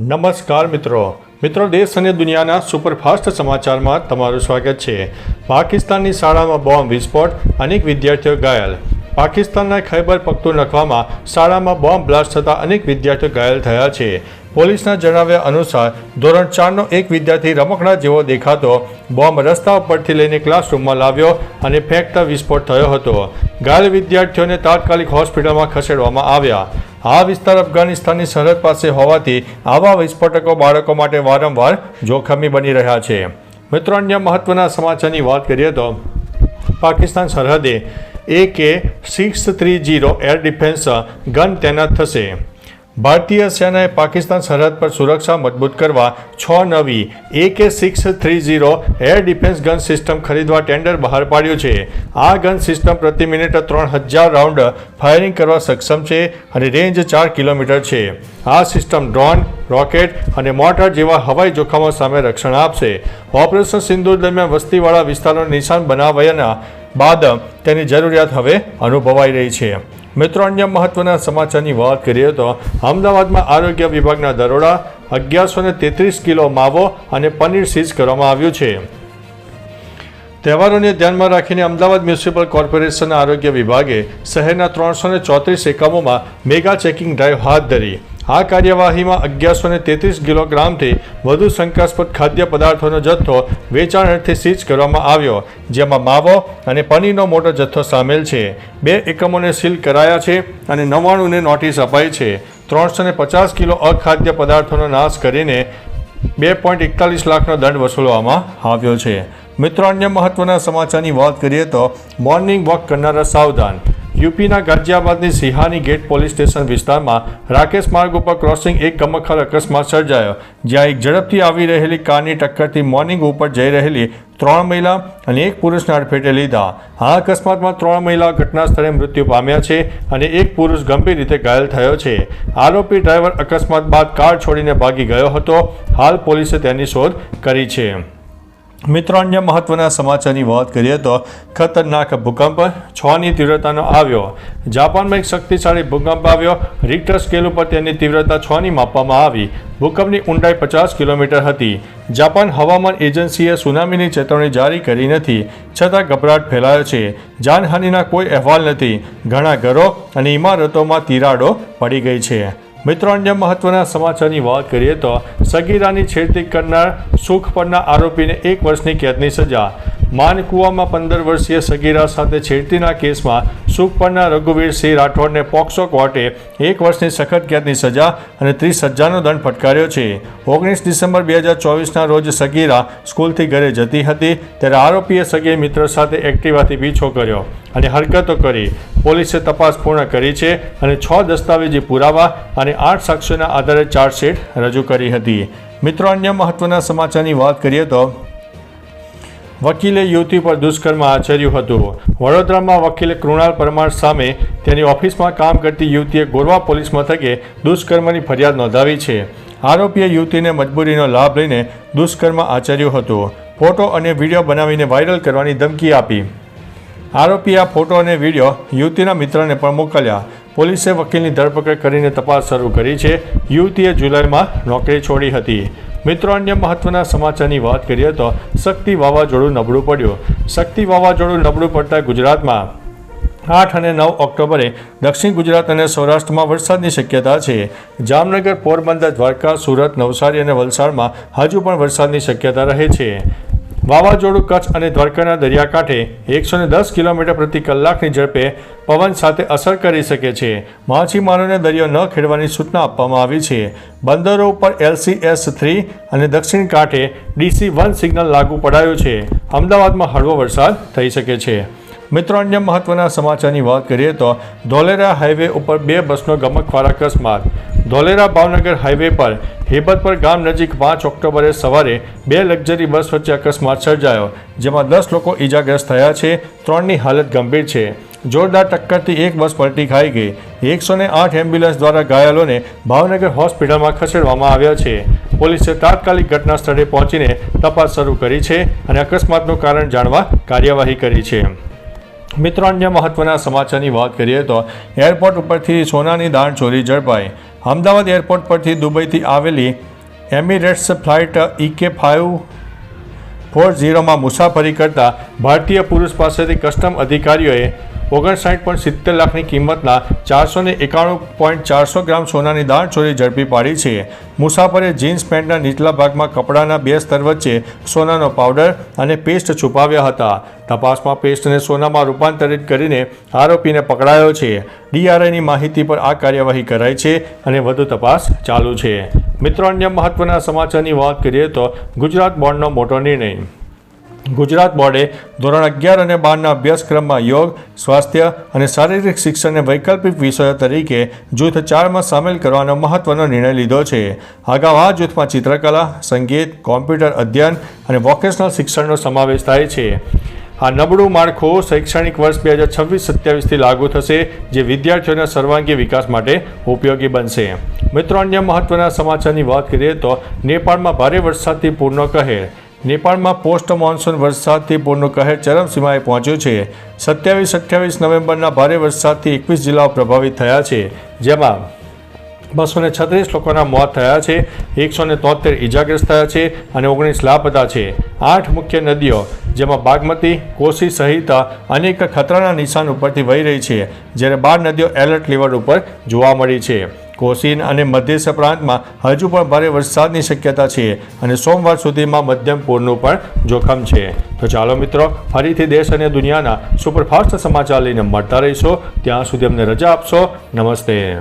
નમસ્કાર મિત્રો. મિત્રો, દેશ અને દુનિયાના સુપરફાસ્ટ સમાચારમાં તમારું સ્વાગત છે. પાકિસ્તાનની શાળામાં બોમ્બ વિસ્ફોટ, અનેક વિદ્યાર્થીઓ ઘાયલ. પાકિસ્તાનના ખૈબર પખ્તુનખવામાં શાળામાં બોમ્બ બ્લાસ્ટ થતાં અનેક વિદ્યાર્થીઓ ઘાયલ થયા છે. પોલીસના જણાવ્યા અનુસાર, ધોરણ ચારનો એક વિદ્યાર્થી રમકડા જેવો દેખાતો બોમ્બ રસ્તા ઉપરથી લઈને ક્લાસરૂમમાં લાવ્યો અને ફેંકતા વિસ્ફોટ થયો હતો. ઘાયલ વિદ્યાર્થીઓને તાત્કાલિક હોસ્પિટલમાં ખસેડવામાં આવ્યા. આ વિસ્તાર અફઘાનિસ્તાનની સરહદ પાસે હોવાથી આવા વિસ્ફોટકો બાળકો માટે વારંવાર જોખમી બની રહ્યા છે. મિત્રો, અન્ય મહત્વના સમાચારની વાત કરીએ તો પાકિસ્તાન સરહદે A K six three zero air defence gun તૈનાત થશે. ભારતીય સેનાએ પાકિસ્તાન સરહદ પર સુરક્ષા મજબૂત કરવા છ નવી A K six three zero air defence gun system ખરીદવા ટેન્ડર બહાર પાડ્યું છે. આ ગન સિસ્ટમ પ્રતિ મિનિટ ત્રણ હજાર રાઉન્ડ ફાયરિંગ કરવા સક્ષમ છે અને રેન્જ ચાર કિલોમીટર છે. આ સિસ્ટમ ડ્રોન રોકેટ અને મોટર જેવા હવાઈ જોખમો સામે રક્ષણ આપશે. ઓપરેશન સિંધુ દરમિયાન વસ્તીવાળા વિસ્તારોને નિશાન બનાવ્યાના બાદ તેની જરૂરિયાત હવે અનુભવાઈ રહી છે. મિત્રો, અન્ય મહત્વના સમાચારની વાત કરીએ તો અમદાવાદમાં આરોગ્ય વિભાગના દરોડા અગિયારસો ને તેત્રીસ કિલો માવો અને પનીર સીઝ કરવામાં આવ્યું છે. તહેવારોને ધ્યાનમાં રાખીને અમદાવાદ મ્યુનિસિપલ કોર્પોરેશનના આરોગ્ય વિભાગે શહેરના ત્રણસો ચોત્રીસ એકમોમાં મેગા ચેકિંગ ડ્રાઈવ હાથ ધરી. આ કાર્યવાહીમાં અગિયારસો ને તેત્રીસ કિલોગ્રામથી વધુ શંકાસ્પદ ખાદ્ય પદાર્થોનો જથ્થો વેચાણ અર્થે સીઝ કરવામાં આવ્યો, જેમાં માવો અને પનીરનો મોટો જથ્થો સામેલ છે. બે એકમોને સીલ કરાયા છે અને નવ્વાણુંને નોટિસ અપાઈ છે. ત્રણસો ને પચાસ કિલો અખાદ્ય પદાર્થોનો નાશ કરીને બે પોઈન્ટ એકતાલીસ લાખનો દંડ વસૂલવામાં આવ્યો છે. મિત્રો, અન્ય મહત્વના સમાચારની વાત કરીએ તો મોર્નિંગ વોક કરનારા સાવધાન. યુપીના ગાઝિયાબાદની સિહાની ગેટ પોલીસ સ્ટેશન વિસ્તારમાં રાકેશ માર્ગ ઉપર ક્રોસિંગ એક કમખર અકસ્માત સર્જાયો, જ્યાં એક ઝડપથી આવી રહેલી કારની ટક્કરથી મોર્નિંગ ઉપર જઈ રહેલી ત્રણ મહિલા અને એક પુરુષને અડફેટે લીધા. આ અકસ્માતમાં ત્રણ મહિલા ઘટના સ્થળે મૃત્યુ પામ્યા છે અને એક પુરુષ ગંભીર રીતે ઘાયલ થયો છે. આરોપી ડ્રાઈવર અકસ્માત બાદ કાર છોડીને ભાગી ગયો હતો. હાલ પોલીસે તેની શોધ કરી છે. મિત્રો, અન્ય મહત્વના સમાચારની વાત કરીએ તો ખતરનાક ભૂકંપ છની તીવ્રતાનો આવ્યો. જાપાનમાં એક શક્તિશાળી ભૂકંપ આવ્યો. રિક્ટર સ્કેલ ઉપર તેની તીવ્રતા છની માપવામાં આવી. ભૂકંપની ઊંડાઈ પચાસ કિલોમીટર હતી. જાપાન હવામાન એજન્સીએ સુનામીની ચેતવણી જારી કરી નથી, છતાં ગભરાટ ફેલાયો છે. જાનહાનિના કોઈ અહેવાલ નથી. ઘણા ઘરો અને ઇમારતોમાં તિરાડો પડી ગઈ છે. મિત્રો, અન્ય મહત્વના સમાચારની વાત કરીએ તો સગીરાની છેડતી કરનાર સુખ પરના આરોપીને એક વર્ષની કેદની સજા. માનકુવામાં પંદર વર્ષીય સગીરા સાથે છેડતીના કેસમાં સુખ પરના રઘુવીરસિંહ રાઠોડને પોક્સો કોર્ટે એક વર્ષની સખત કેદની સજા અને ત્રીસ હજારનો દંડ ફટકાર્યો છે. ઓગણીસ ડિસેમ્બર બે હજાર ચોવીસના રોજ સગીરા સ્કૂલથી ઘરે જતી હતી ત્યારે આરોપીએ સગીર મિત્ર સાથે એક્ટિવાથી પીછો કર્યો અને હરકતો કરી. પોલીસે તપાસ પૂર્ણ કરી છે અને છ દસ્તાવેજી પુરાવા અને આઠ સાક્ષીઓના આધારે ચાર્જશીટ રજૂ કરી હતી. મિત્રો, અન્ય મહત્વના સમાચારની વાત કરીએ તો વકીલે યુવતી પર દુષ્કર્મ આચર્યું હતું. વડોદરામાં વકીલે કૃણાલ પરમાર સામે તેની ઓફિસમાં કામ કરતી યુવતીએ ગોરવા પોલીસ મથકે દુષ્કર્મની ફરિયાદ નોંધાવી છે. આરોપીએ યુવતીને મજબૂરીનો લાભ લઈને દુષ્કર્મ આચર્યું હતું. ફોટો અને વીડિયો બનાવીને વાયરલ કરવાની ધમકી આપી. આરોપીએ આ ફોટો અને વીડિયો યુવતીના મિત્રને પણ મોકલ્યા. પોલીસે વકીલની ધરપકડ કરીને તપાસ શરૂ કરી છે. યુવતીએ જુલાઈમાં નોકરી છોડી હતી. મિત્રો, અન્ય મહત્વના સમાચારની વાત કરીએ તો શક્તિ વાવાઝોડું નબળું પડ્યું. શક્તિ વાવાઝોડું નબળું પડતા ગુજરાતમાં આઠ અને નવ ઓક્ટોબરે દક્ષિણ ગુજરાત અને સૌરાષ્ટ્રમાં વરસાદની શક્યતા છે. જામનગર, પોરબંદર, દ્વારકા, સુરત, નવસારી અને વલસાડમાં હજુ પણ વરસાદની શક્યતા રહે છે. વાવાઝોડું, કચ્છ અને દ્વારકાના દરિયાકાંઠે એકસો ને દસ કિલોમીટર પ્રતિ કલાકની ઝડપે પવન સાથે અસર કરી શકે છે. માછીમારોને દરિયો ન ખેડવાની સૂચના આપવામાં આવી છે. બંદરો ઉપર એલસીએસ થ્રી અને દક્ષિણ કાંઠે ડીસી વન સિગ્નલ લાગુ પડાયું છે. અમદાવાદમાં હળવો વરસાદ થઈ શકે છે. મિત્રો, અન્ય મહત્વના સમાચારની વાત કરીએ તો ધોલેરા હાઈવે ઉપર બે બસનો ગમકવાર અકસ્માત. ધોલેરા ભાવનગર હાઈવે પર હેબતપર ગામ નજીક પાંચ ઓક્ટોબરે સવારે બે લક્ઝરી બસ વચ્ચે અકસ્માત સર્જાયો, જેમાં દસ લોકો ઈજાગ્રસ્ત થયા છે, ત્રણની હાલત ગંભીર છે. જોરદાર ટક્કરથી એક બસ પલટી ખાઈ ગઈ. એકસો ને આઠ એમ્બ્યુલન્સ દ્વારા ઘાયલોને ભાવનગર હોસ્પિટલમાં ખસેડવામાં આવ્યા છે. પોલીસે તાત્કાલિક ઘટના સ્થળે પહોંચીને તપાસ શરૂ કરી છે અને અકસ્માતનું કારણ જાણવા કાર્યવાહી કરી છે. મિત્રો, અન્ય મહત્વના સમાચારની વાત કરીએ તો એરપોર્ટ ઉપરથી સોનાની દાણ ચોરી ઝડપાઈ. અમદાવાદ એરપોર્ટ પરથી દુબઈથી આવેલી Emirates flight EK five four ઝીરોમાં મુસાફરી કરતા ભારતીય પુરુષ પાસેથી કસ્ટમ અધિકારીઓએ ઓગણસાઠ પોઈન્ટ સિત્તેર લાખની કિંમતના ચારસો ને એકાણું પોઈન્ટ ચારસો ગ્રામ સોનાની દાણ ચોરી ઝડપી પાડી છે. મુસાફરે જીન્સ પેન્ટના નીચલા ભાગમાં કપડાના બે સ્તર વચ્ચે સોનાનો પાવડર અને પેસ્ટ છુપાવ્યા હતા. તપાસમાં પેસ્ટને સોનામાં રૂપાંતરિત કરીને આરોપીને પકડાયો છે. ડીઆરઆઈની માહિતી પર આ કાર્યવાહી કરાઈ છે અને વધુ તપાસ ચાલુ છે. મિત્રો, અન્ય મહત્વના સમાચારની વાત કરીએ તો ગુજરાત બોર્ડનો મોટો નિર્ણય. ગુજરાત બોર્ડે ધોરણ અગિયાર અને બારના અભ્યાસક્રમમાં યોગ, સ્વાસ્થ્ય અને શારીરિક શિક્ષણને વૈકલ્પિક વિષયો તરીકે જૂથ ચારમાં સામેલ કરવાનો મહત્વનો નિર્ણય લીધો છે. અગાઉ આ જૂથમાં ચિત્રકલા, સંગીત, કોમ્પ્યુટર અધ્યયન અને વોકેશનલ શિક્ષણનો સમાવેશ થાય છે. આ નબળું માળખું શૈક્ષણિક વર્ષ બે હજાર છવ્વીસ સત્યાવીસથી લાગુ થશે, જે વિદ્યાર્થીઓના સર્વાંગી વિકાસ માટે ઉપયોગી બનશે. મિત્રો, અન્ય મહત્વના સમાચારની વાત કરીએ તો નેપાળમાં ભારે વરસાદથી પૂરનો કહેર. નેપાળમાં પોસ્ટ મોન્સૂન વરસાદથી પૂરનું કહેર ચરમસીમાએ પહોંચ્યું છે. સત્યાવીસ અઠ્યાવીસ નવેમ્બરના ભારે વરસાદથી એકવીસ જિલ્લાઓ પ્રભાવિત થયા છે, જેમાં બસો ને છત્રીસ લોકોના મોત થયા છે, એકસો ને તોતેર ઇજાગ્રસ્ત થયા છે અને ઓગણીસ લાપતા છે. આઠ મુખ્ય નદીઓ, જેમાં બાગમતી, કોસી સહિત અનેક ખતરાના નિશાન ઉપરથી વહી રહી છે, જ્યારે બાર નદીઓ એલર્ટ લેવલ ઉપર જોવા મળી છે. કોસી અને મધ્ય પ્રાંતમાં હજુ પણ ભારે વરસાદની શક્યતા છે અને સોમવાર સુધીમાં મધ્યમ પૂરનું પણ જોખમ છે. તો ચાલો મિત્રો, ફરીથી દેશ અને દુનિયાના સુપરફાસ્ટ સમાચાર લઈને મળતા રહીશો. ત્યાં સુધી અમને રજા આપશો. નમસ્તે.